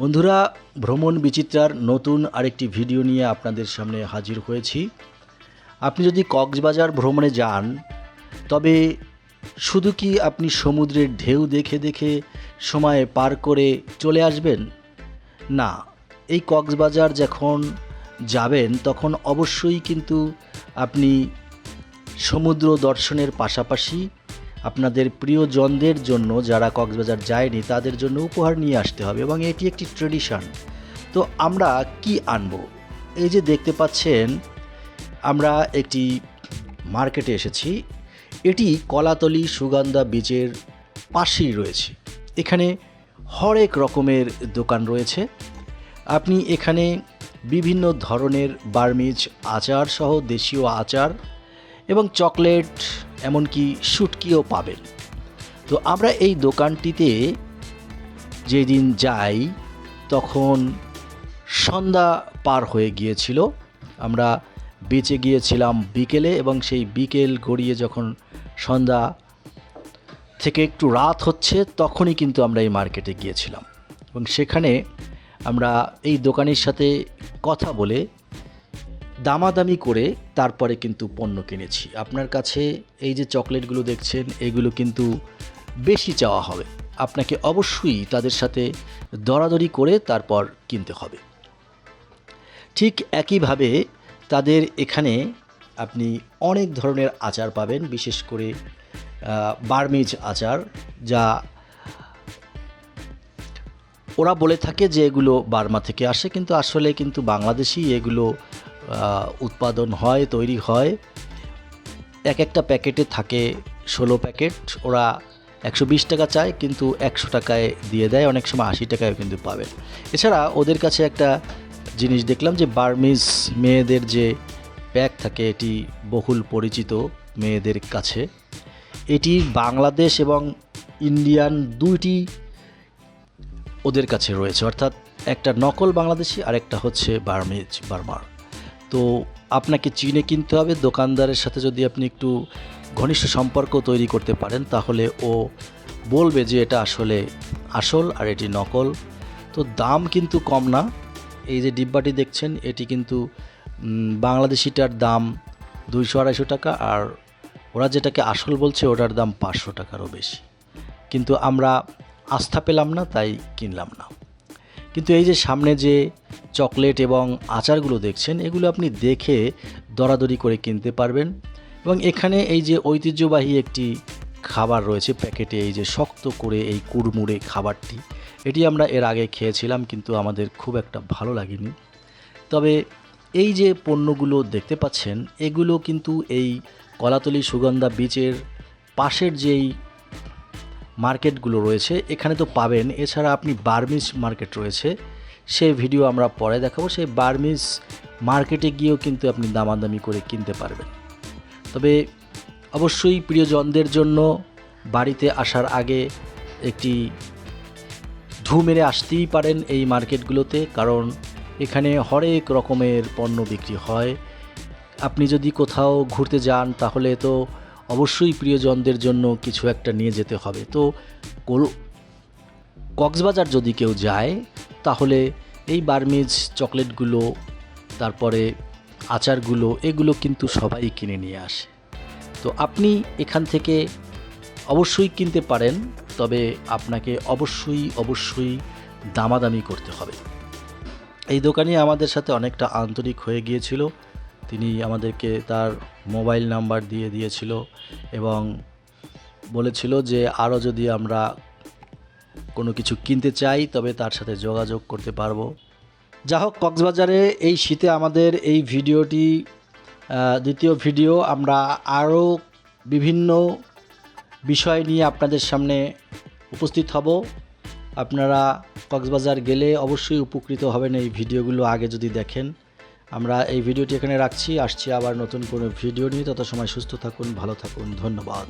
বন্ধুরা, ভ্রমণ বিচিত্রার নতুন আরেকটি ভিডিও নিয়ে আপনাদের সামনে হাজির হয়েছি। আপনি যদি কক্সবাজার ভ্রমণে যান, তবে শুধু কি আপনি সমুদ্রের ঢেউ দেখে দেখে সময় পার করে চলে আসবেন? না, এই কক্সবাজার যখন যাবেন, তখন অবশ্যই কিন্তু আপনি সমুদ্র দর্শনের পাশাপাশি আপনাদের প্রিয়জনদের জন্য যারা কক্সবাজার যায়নি, তাদের জন্য উপহার নিয়ে আসতে হবে এবং এটি একটি ট্রেডিশন। তো আমরা কি আনব? এই যে দেখতে পাচ্ছেন, আমরা একটি মার্কেটে এসেছি। এটি কলাতলি সুগন্ধা বিচের পাশেই রয়েছে। এখানে হরেক রকমের দোকান রয়েছে। আপনি এখানে বিভিন্ন ধরনের বার্মিজ আচার সহ দেশীয় আচার এবং চকলেট এমনকি শুটকিও পাবেন। তো আমরা এই দোকানটিতে যেদিন যাই, তখন সন্ধ্যা পার হয়ে গিয়েছিল। আমরা বেঁচে গিয়েছিলাম বিকেলে এবং সেই বিকেল গড়িয়ে যখন সন্ধ্যা থেকে একটু রাত হচ্ছে, তখনই কিন্তু আমরা এই মার্কেটে গিয়েছিলাম। এবং সেখানে আমরা এই দোকানের সাথে কথা বলে দামাদামি করে তারপরে কিন্তু পণ্য কিনেছি। আপনার কাছে এই যে চকলেটগুলো দেখছেন, এগুলো কিন্তু বেশি চাওয়া হবে। আপনাকে অবশ্যই তাদের সাথে দরাদরি করে তারপর কিনতে হবে। ঠিক একইভাবে তাদের এখানে আপনি অনেক ধরনের আচার পাবেন, বিশেষ করে বার্মিজ আচার, যা ওরা বলে থাকে যে এগুলো বার্মা থেকে আসে, কিন্তু আসলে কিন্তু বাংলাদেশি এগুলো উৎপাদন হয়, তৈরি হয়। এক একটা প্যাকেটে থাকে ষোলো প্যাকেট। ওরা একশো বিশ টাকা চায়, কিন্তু একশো টাকায় দিয়ে দেয়, অনেক সময় আশি টাকায় কিন্তু পাবেন এছাড়া ওদের কাছে একটা জিনিস দেখলাম যে, বার্মিজ মেয়েদের যে প্যাক থাকে, এটি বহুল পরিচিত মেয়েদের কাছে। এটি বাংলাদেশ এবং ইন্ডিয়ান দুইটি ওদের কাছে রয়েছে। অর্থাৎ একটা নকল বাংলাদেশি আর একটা হচ্ছে বার্মিজ, বার্মার। তো আপনাকে চিনে কিনতে হবে, দোকানদারের সাথে যদি আপনি একটু ঘনিষ্ঠ সম্পর্ক তৈরি করতে পারেন, তাহলে ও বলবে যে এটা আসলে আসল আর এটি নকল। তো দাম কিন্তু কম না। এই যে ডিব্বাটি দেখছেন, এটি কিন্তু বাংলাদেশিটার দাম দুইশো আড়াইশো টাকা আর ওরা যেটাকে আসল বলছে ওটার দাম পাঁচশো টাকারও বেশি। কিন্তু আমরা আস্থা পেলাম না, তাই কিনলাম না। কিন্তু এই যে সামনে যে চকলেট এবং আচারগুলো দেখছেন, এগুলো আপনি দেখে দরাদরি করে কিনতে পারবেন। এবং এখানে এই যে ঐতিহ্যবাহী একটি খাবার রয়েছে প্যাকেটে, এই যে শক্ত করে এই কুড়মুড়ে খাবারটি, এটি আমরা এর আগে খেয়েছিলাম কিন্তু আমাদের খুব একটা ভালো লাগেনি। তবে এই যে পণ্যগুলো দেখতে পাচ্ছেন, এগুলো কিন্তু এই কলাতলি সুগন্ধা বীচের পাশের যেই মার্কেটগুলো রয়েছে, এখানে তো পাবেন। এছাড়া আপনি বার্মিস মার্কেট রয়েছে, সেই ভিডিও আমরা পরে দেখাবো। সেই বার্মিস মার্কেটে গিয়েও কিন্তু আপনি দামাদামি করে কিনতে পারবেন। তবে অবশ্যই প্রিয়জনদের জন্য বাড়িতে আসার আগে একটি ঢু মেরে আসতেই পারেন এই মার্কেটগুলোতে, কারণ এখানে হরেক রকমের পণ্য বিক্রি হয়। আপনি যদি কোথাও ঘুরতে যান, তাহলে তো অবশ্যই প্রিয়জনদের জন্য কিছু একটা নিয়ে যেতে হবে। তো কক্সবাজার যদি কেউ যায়, তাহলে এই বার্মিজ চকলেটগুলো, তারপরে আচারগুলো, এগুলো কিন্তু সবাই কিনে নিয়ে আসে। তো আপনি এখান থেকে অবশ্যই কিনতে পারেন, তবে আপনাকে অবশ্যই অবশ্যই দামাদামি করতে হবে। এই দোকানে আমাদের সাথে অনেকটা আন্তরিক হয়ে গিয়েছিল। তিনি আমাদেরকে তার মোবাইল নাম্বার দিয়ে দিয়েছিল এবং বলেছিল যে আরও যদি আমরা কোনো কিছু কিনতে চাই, তবে তার সাথে যোগাযোগ করতে পারব। যা হোক, কক্সবাজারে এই শীতে আমাদের এই ভিডিওটি দ্বিতীয় ভিডিও, আমরা আরও বিভিন্ন বিষয় নিয়ে আপনাদের সামনে উপস্থিত হব। আপনারা কক্সবাজার গেলে অবশ্যই উপকৃত হবেন এই ভিডিওগুলো আগে যদি দেখেন। আমরা এই ভিডিওটি এখানে রাখছি। আসছি আবার নতুন কোনো ভিডিও নিয়ে। তত সময় সুস্থ থাকুন, ভালো থাকুন। ধন্যবাদ।